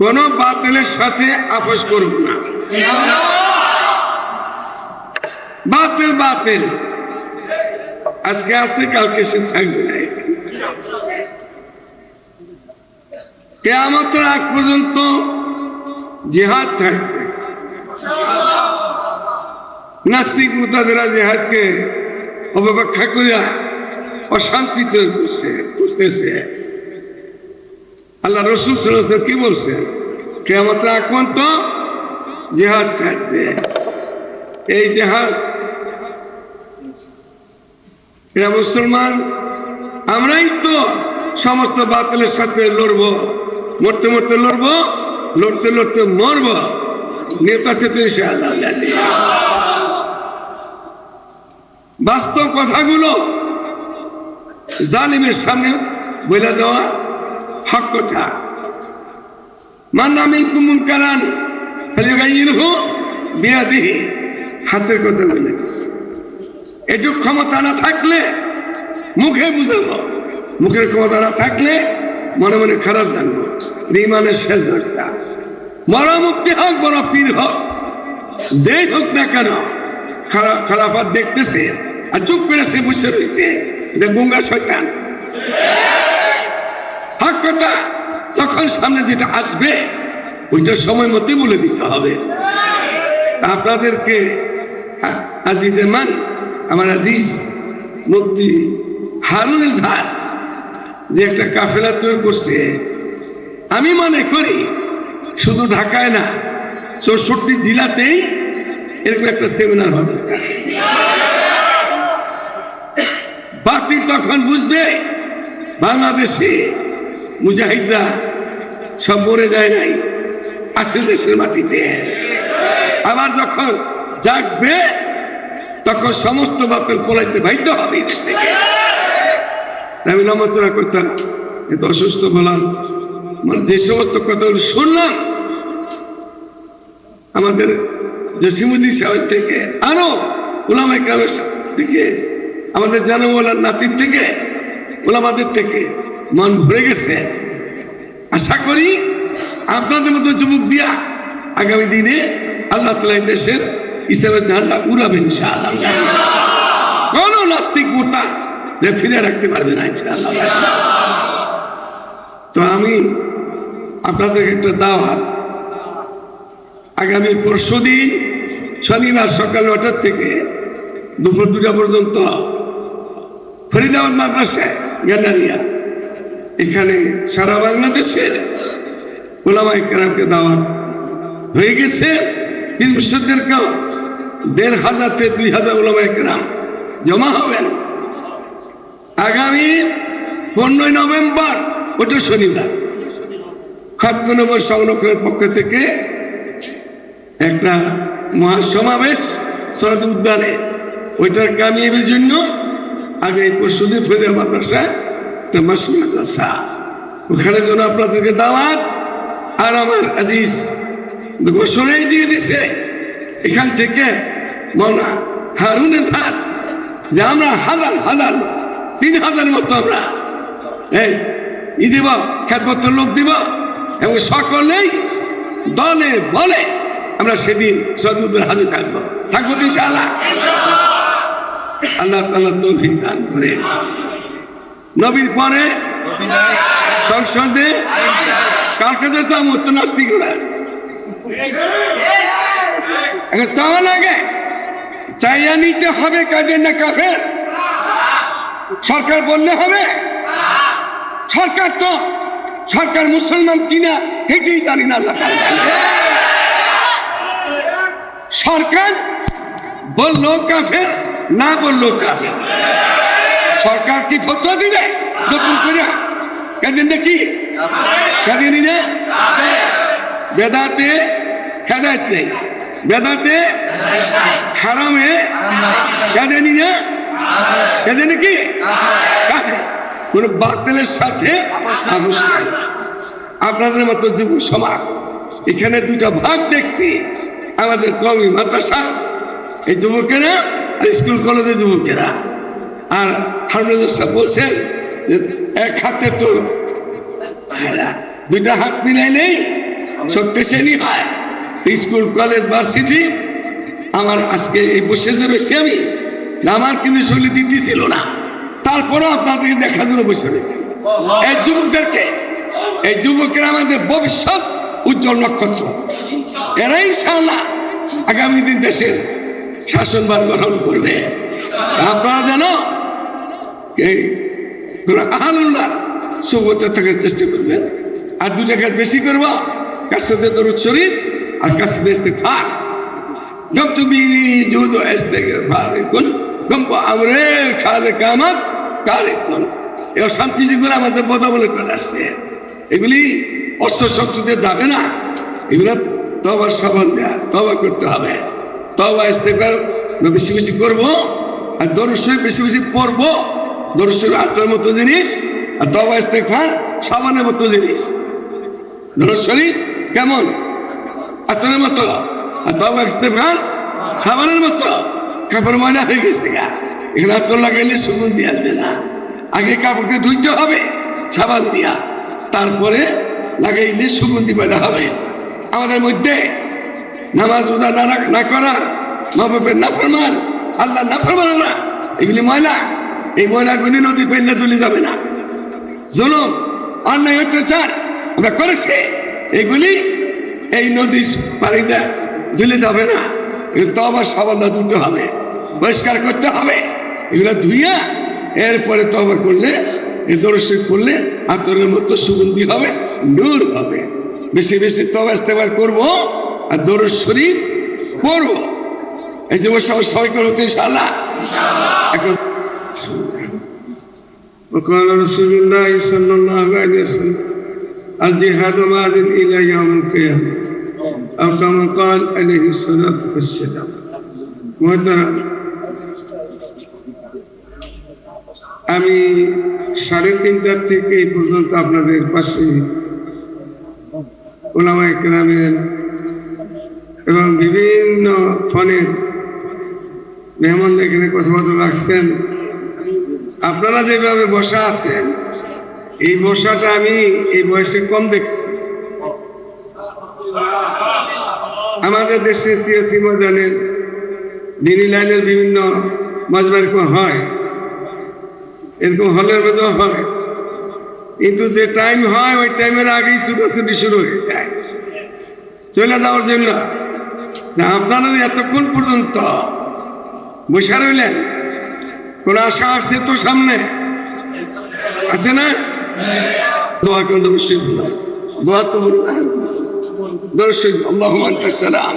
কোন বাতিলের সাথে আপোষ করব না। বাতিল বাতিল। আজকে আছে, কালকে সে থাকবে না। কেয়ামতের আগ পর্যন্ত জেহাদ থাকবে। নাস্তিক মুতাদেরা জেহাদকে অবব্যাখ্যা করিয়া অশান্তি তৈরি করছে করতেছে আল্লাহ রসুল সাল্লাহ কি বলছেন কেয়ামতের আগ পর্যন্ত জেহাদ থাকবে। এই জেহাদ, এরা মুসলমান, আমরাই তো সমস্ত বাতিলের সাথে লড়ব মরতে মরতে লড়ব, লড়তে লড়তে মরব। নেতা সে তো ইনশাআল্লাহ বাস্তব কথাগুলো জালিমের সামনে বলে দেওয়া হক কথা। মান্নামিন কুমুন কারান বিয়াদিহি। হাতের কথা বলে গেছে। এটুক ক্ষমতা না থাকলে মুখে বুঝাবো। মুখের ক্ষমতা না থাকলে মনে মনে খারাপ জানব। ইমানের শেষ দরজা। বড় মুক্তি হোক, বড় পীর হোক। যেই হোক না কেন খারাপ খারাপাত দেখতেছে। আর চুপ করে সে বসে রয়েছে। এটা গুঙ্গা শয়তান। কথা তখন সামনে যেটা আসবে, ওইটা সময় মতে বলে দিতে হবে। আপনাদেরকে আ- আজিজে মান, আমার আজিজ মুক্তি হারুন ঝাড় যে একটা কাফেলা তৈরি করছে, আমি মনে করি শুধু ঢাকায় না, চৌষট্টি জেলাতেই এরকম একটা সেমিনার হওয়া দরকার। বাতিল তখন বুঝবে, বাংলাদেশে মুজাহিদরা সব মরে যায় নাই। আছে দেশের মাটিতে। আবার যখন জাগবে, তখন সমস্ত বাতিল পলাইতে বাধ্য হবে দেশ থেকে। আমি নমস্কার করতাম, এত অসুস্থ বললাম মানে যে সমস্ত কথাগুলো শুনলাম, আমাদের জসিমুদ্দিন সাহেব থেকে, আরও ওলামা গ্রামের থেকে, আমাদের জানামোলার নাতির থেকে ওলামাদের থেকে মন ভরে গেছে। আশা করি আপনাদের মতো যুবক দিয়া আগামী দিনে আল্লাহ তালা দেশের ইসলামের ঝান্ডা উড়াবে কোন নাস্তিক মোটা যে ফিরে রাখতে পারবে না ইনশাআল্লাহ। তো আমি আপনাদের একটা দাওয়াত। আগামী পরশু দিন শনিবার সকাল নটার থেকে দুপুর দুটা পর্যন্ত ফরিদাবাদ মাদ্রাসায় গ্যান্ডারিয়া এখানে সারা বাংলাদেশের ওলামাই কেরামকে দাওয়াত হয়ে গেছে। তিন বছরদের কেউ দেড় হাজার থেকে দুই হাজার ওলামাই কেরাম জমা হবেন। আগামী পনেরোই নভেম্বর, ওটা শনিবার। খাদ্যনগর সংরক্ষণের পক্ষ থেকে একটা মহাসমাবেশ শরৎ উদ্যানে। ওইটার কামিয়াবির জন্য আগে পরশুদিন ফেদের মাদ্রাসা একটা মাসুম মাদ্রাসা ওখানে যেন আপনাদেরকে দাওয়াত আর আমার আজিজ ঘোষণাই দিয়ে দিছে। এখান থেকে মনা হারুনে ঝাড় যে আমরা হাজার হাজার, তিন হাজার মতো আমরা, এই ই দিব খেতমত লোক দিব এবং সকলেই দলে বলে আমরা সেদিন সদুদের হাতে থাকব। থাকব তো ইনশাআল্লাহ। আল্লাহ তাল্লাহ তৌফিক দান করে। নবীর পরে সংসদে কালকে যে তো নাস্তিক ওরা। এখন চাওয়া লাগে। চাইয়া নিতে হবে কাদের না কাফের? সরকার বললে হবে। সরকার তো, সরকার মুসলমান কিনা হেঁটেই জানি না আল্লাহ। সরকার বলল কাফের, না বলল কাফের। সরকার কি ফতোয়া দিবে? নতুন করে? কেদিন নাকি কেদিন না বেদাতে হেদায়ত নেই। বেদাতে হারামে কেদিন না কেদিন কি? কাফের। কোন বাতিলের সাথে আপনাদের মতো যুব সমাজ, এখানে দুটা ভাগ দেখছি। আমাদের কমি মাদ্রাসা, এই যুবকেরা, আর স্কুল কলেজের যুবকেরা। আর হারমুজ সাহেব বলছেন যে, এক হাতে তো দুইটা হাত মিলাই নেই শক্তিশালী হয়। তো স্কুল, কলেজ, ভার্সিটি, আমার আজকে এই বসে যে রয়েছি আমি আমার কিন্তু শরীর দিদি ছিল না। তারপরেও আপনাদেরকে দেখার জন্য বসে রয়েছি। এই যুবকদেরকে, এই যুবকেরা আমাদের ভবিষ্যৎ উজ্জ্বল নক্ষত্র। এরাই ইনশাআল্লাহ আগামী দিন দেশের শাসনভার গ্রহণ করবে। আপনারা যেন চেষ্টা করবেন আর বেশি শরীফ আর ফার গম তুমি গম আমরে শান্তি যেগুলো আমাদের কথা করে আসছে। এগুলি অস্ত্র শক্তিতে যাবে না। এগুলো তবার সাবান দেয়া তবা করতে হবে। তবা ইস্তেকার বেশি বেশি করব। আর দরুদ বেশি বেশি পড়ব। দরুদ শরীফ আত্মার মতো জিনিস আর তবা ইস্তেকার সাবানের মতো জিনিস। দরুদ শরীফ, কেমন? আতরের মতো। আর তবা ইস্তেকার সাবানের মতো। কাপড় ময়না হয়ে গেছে গা। এখানে আতর লাগাইলে সুগন্ধি আসবে না। আগে কাপড়কে ধুইতে হবে, সাবান দিয়া। তারপরে লাগাইলে সুগন্ধি পয়দা হবে। আমাদের মধ্যে নামাজ রোজা না করার না ফরমান আল্লাহ না ফরমান এগুলি ময়লা। এই ময়লাগুলি নদী পেলে তুলে যাবে না। জুলুম অন্যায় অত্যাচার আমরা করেছি। এগুলি এই নদী পানিতে ধুলে যাবে না। এগুলো তো আবার সাবান্না ধুতে হবে পরিষ্কার করতে হবে। এগুলো ধুইয়া এরপরে তবা করলে এই দর্শক করলে আতরের মতো সুগন্ধি হবে নূর হবে। বেশি বেশি তবা ইস্তেবার করব আর দরুদ শরীফ পড়ব। এই যে বসে সবাই করব তো ইনশাআল্লাহ। এখন وقال رسول الله صلى الله عليه وسلم الجهاد ماض الى يوم القيامه او كما قال عليه الصلاه والسلام محترم আমি সাড়ে তিনটার থেকে এই পর্যন্ত আপনাদের পাশে ওলামা একরামের এবং বিভিন্ন ফোনের মেহমান এখানে কথাবার্তা রাখছেন আপনারা যেভাবে বসা আছেন, এই বসাটা আমি এই বয়সে কম দেখছি। আমাদের দেশে সিএসি ময়দানের, দিনী লাইনের বিভিন্ন মজবা এরকম হয়। এরকম হলের মধ্যেও হয়। কিন্তু যে টাইম হয়, ওই টাইমের আগেই ছুটাছুটি শুরু হয়ে যায়। চলে যাওয়ার জন্য। আপনারা এতক্ষণ পর্যন্ত বসে রইলেন কোন আশা আছে তো সামনে। আছে না? দোয়া করে দর্শক। দোয়া তো দর্শক, আল্লাহ সালাম।